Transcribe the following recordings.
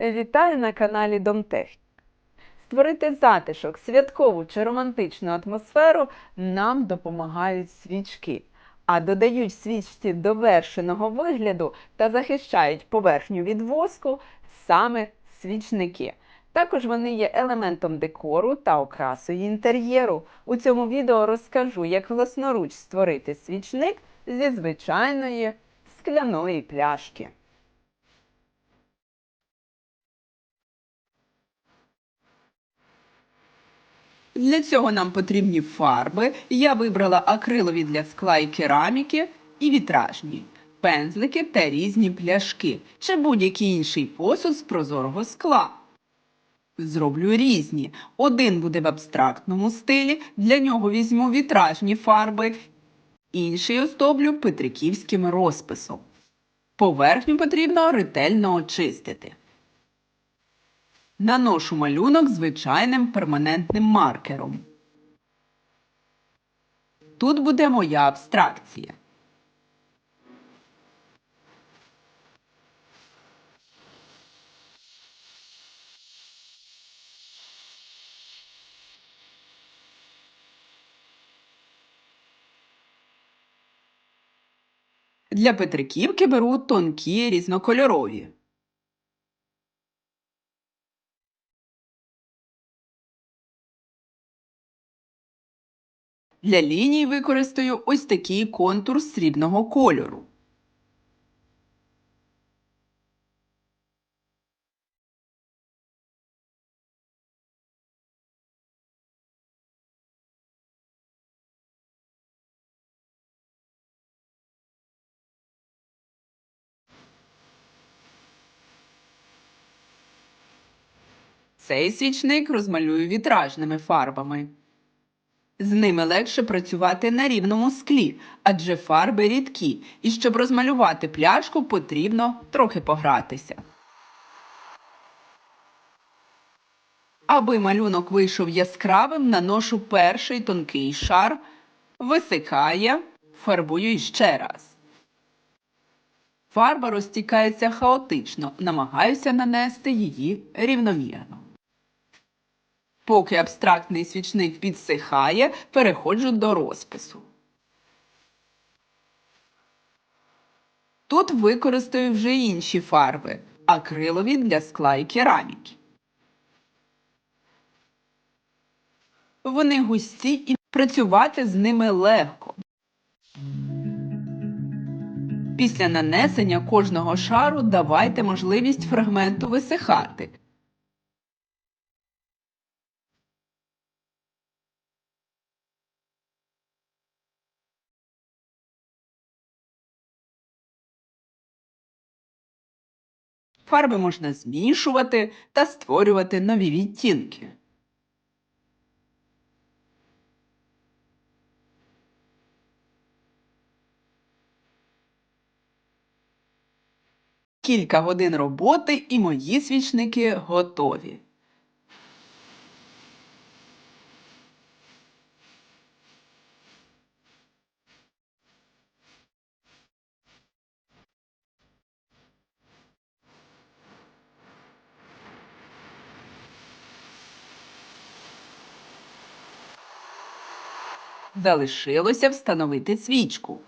Вітаю на каналі Домтехнік. Створити затишок, святкову чи романтичну атмосферу нам допомагають свічки, а додають свічці довершеного вигляду та захищають поверхню від воску саме свічники. Також вони є елементом декору та окрасою інтер'єру. У цьому відео розкажу, як власноруч створити свічник зі звичайної скляної пляшки. Для цього нам потрібні фарби. Я вибрала акрилові для скла і кераміки і вітражні, пензлики та різні пляшки чи будь-який інший посуд з прозорого скла. Зроблю різні. Один буде в абстрактному стилі, для нього візьму вітражні фарби, інший оздоблю петриківським розписом. Поверхню потрібно ретельно очистити. Наношу малюнок звичайним перманентним маркером. Тут буде моя абстракція. Для Петриківки беру тонкі різнокольорові. Для ліній використаю ось такий контур срібного кольору. Цей свічник розмалюю вітражними фарбами. З ними легше працювати на рівному склі, адже фарби рідкі, і щоб розмалювати пляшку, потрібно трохи погратися. Аби малюнок вийшов яскравим, наношу перший тонкий шар, висихає, фарбую іще раз. Фарба розтікається хаотично, намагаюся нанести її рівномірно. Поки абстрактний свічник підсихає, переходжу до розпису. Тут використаю вже інші фарби акрилові для скла і кераміки. Вони густі і працювати з ними легко. Після нанесення кожного шару давайте можливість фрагменту висихати. Фарби можна змішувати та створювати нові відтінки. Кілька годин роботи і мої свічники готові. Залишилося встановити свічку.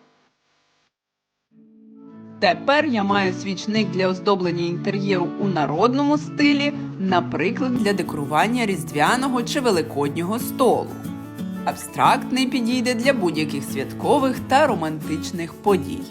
Тепер я маю свічник для оздоблення інтер'єру у народному стилі, наприклад, для декорування різдвяного чи великоднього столу. Абстрактний підійде для будь-яких святкових та романтичних подій.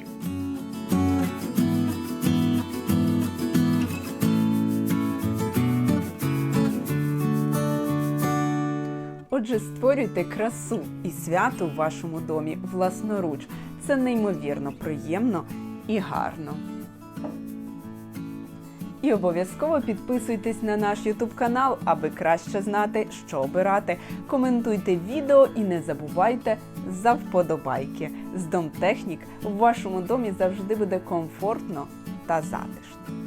Отже, створюйте красу і свято в вашому домі власноруч. Це неймовірно приємно і гарно. І обов'язково підписуйтесь на наш YouTube канал, аби краще знати, що обирати. Коментуйте відео і не забувайте за вподобайки. З Домтехнік в вашому домі завжди буде комфортно та затишно.